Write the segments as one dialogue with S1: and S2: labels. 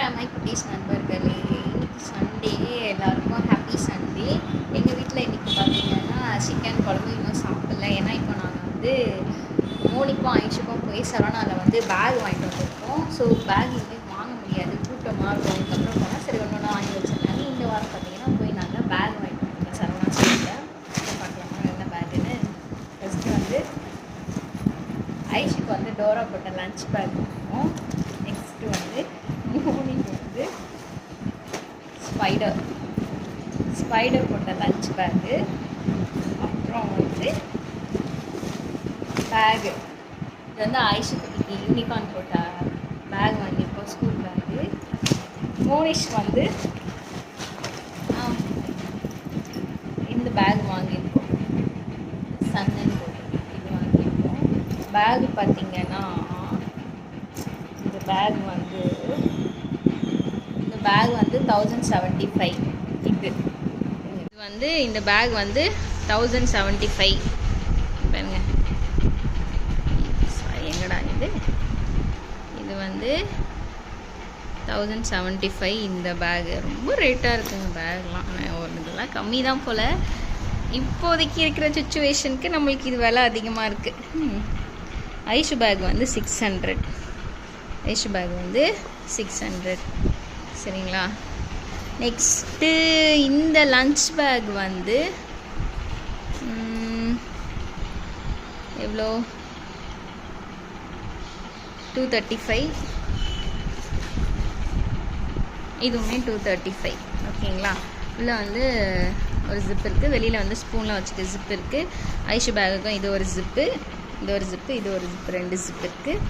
S1: வணக்கம் குட்டீஸ் நண்பர்களே இன்னைக்கு சண்டே எல்லாருக்கும் ஹாப்பி சண்டே எங்கள் வீட்டில் இன்றைக்கி பார்த்தீங்கன்னா சிக்கன் குழம்பு இன்னும் சாப்பிடல. ஏன்னா இப்போ நாங்கள் வந்து மோனிக்கும் ஐஷுக்கும் போய் சரவணாவில் வந்து பேக் வாங்கிட்டு வந்திருக்கோம். ஸோ பேக் இனிமேல் வாங்க முடியாது. கூட்டமாக இருக்கும். அதுக்கப்புறம் போனால் சரி ஒன்று ஒன்று வாங்கி வச்சிருந்தாங்க இந்த வாரம் பார்த்தீங்கன்னா போய் நாங்கள் பேக் வாங்கிட்டு வந்திருக்கோம். சரவணா ஸ்டோரில் பார்க்கலாமா. என்ன பேக்குன்னு ஃபஸ்ட்டு வந்து ஐஷுக்கு வந்து டோரா போட்ட லஞ்ச் பேக் இருக்கும் நெக்ஸ்ட்டு வந்து மோனிக்கு வந்து ஸ்பைடர் ஸ்பைடர் போட்ட லஞ்ச் பேக்கு அப்புறம் வந்து பேகு இது வந்து ஐஷு குட்டிக்கு யூனிகார்ன் போட்ட பேக் வாங்கியிருக்கோம் ஸ்கூல் பேகு மோனிஷ் வந்து இந்த பேக் வாங்கியிருக்கோம். சன்னன் போட்டு இது வாங்கியிருக்கோம். பேக் பார்த்திங்கன்னா இந்த பேக் வந்து பேக் வந்து தௌசண்ட் செவன்ட்டி ஃபைவ் இது. இது வந்து இந்த பேக் வந்து தௌசண்ட் செவன்ட்டி ஃபைவ் பாருங்க எங்கடா இது? இது வந்து தௌசண்ட் செவன்ட்டி ஃபைவ் இந்த பேகு ரொம்ப ரேட்டாக இருக்குங்க பேக்லாம் ஒரு இதெல்லாம் கம்மி தான் போல். இப்போதைக்கு இருக்கிற சுச்சுவேஷனுக்கு நம்மளுக்கு இது விலை அதிகமாக இருக்குது ஐஷு பேக் வந்து சிக்ஸ் ஹண்ட்ரட் ஐஷு பேக் வந்து சிக்ஸ் ஹண்ட்ரட் சரிங்களா? நெக்ஸ்ட்டு இந்த லஞ்ச் பேக் வந்து எவ்வளோ டூ தேர்ட்டி ஃபைவ் இதுவுமே டூ தேர்ட்டி ஃபைவ் ஓகேங்களா? உள்ளே வந்து ஒரு ஜிப் இருக்குது வெளியில் வந்து ஸ்பூன்லாம் வச்சுக்க ஜிப் இருக்குது ஐஷு பேகுக்கும் இது ஒரு ஜிப்பு இது ஒரு ஜிப்பு இது ஒரு ஜிப்பு ரெண்டு ஜிப் இருக்குது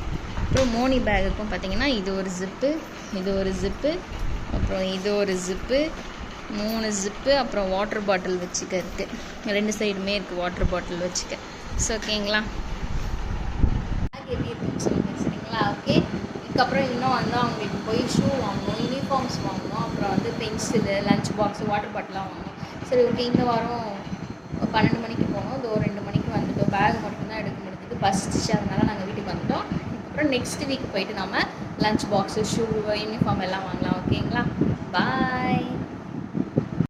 S1: அப்புறம் மோனி பேகுக்கும் பார்த்தீங்கன்னா இது ஒரு ஜிப்பு இது ஒரு ஜிப்பு அப்புறம் இது ஒரு ஜிப்பு மூணு ஜிப்பு அப்புறம் வாட்டர் பாட்டில் வச்சுக்க இருக்குது ரெண்டு சைடுமே இருக்குது வாட்டர் பாட்டில் வச்சுக்க. ஸோ ஓகேங்களா பேக் எப்படி இருக்குன்னு சொல்லுங்கள் சரிங்களா? ஓகே இதுக்கப்புறம் இன்னும் வந்து அவங்களுக்கு போய் ஷூ வாங்கணும் யூனிஃபார்ம்ஸ் வாங்கணும் அப்புறம் வந்து பென்சிலு லஞ்ச் பாக்ஸு வாட்டர் பாட்டிலாம் வாங்கணும். சரி ஓகே இந்த வாரம். பன்னெண்டு மணிக்கு போனோம். இதோ ரெண்டு மணிக்கு வந்துட்டோம். பேக் மட்டும்தான் எடுக்க முடிஞ்சது. பஸ்ட்டு அதனால நாங்கள் வீட்டுக்கு வந்துட்டோம். அப்புறம் நெக்ஸ்ட் வீக் போயிட்டு நம்ம லஞ்ச் பாக்ஸு ஷூ யூனிஃபார்ம் எல்லாம் வாங்கலாம் ஓகேங்களா பாய்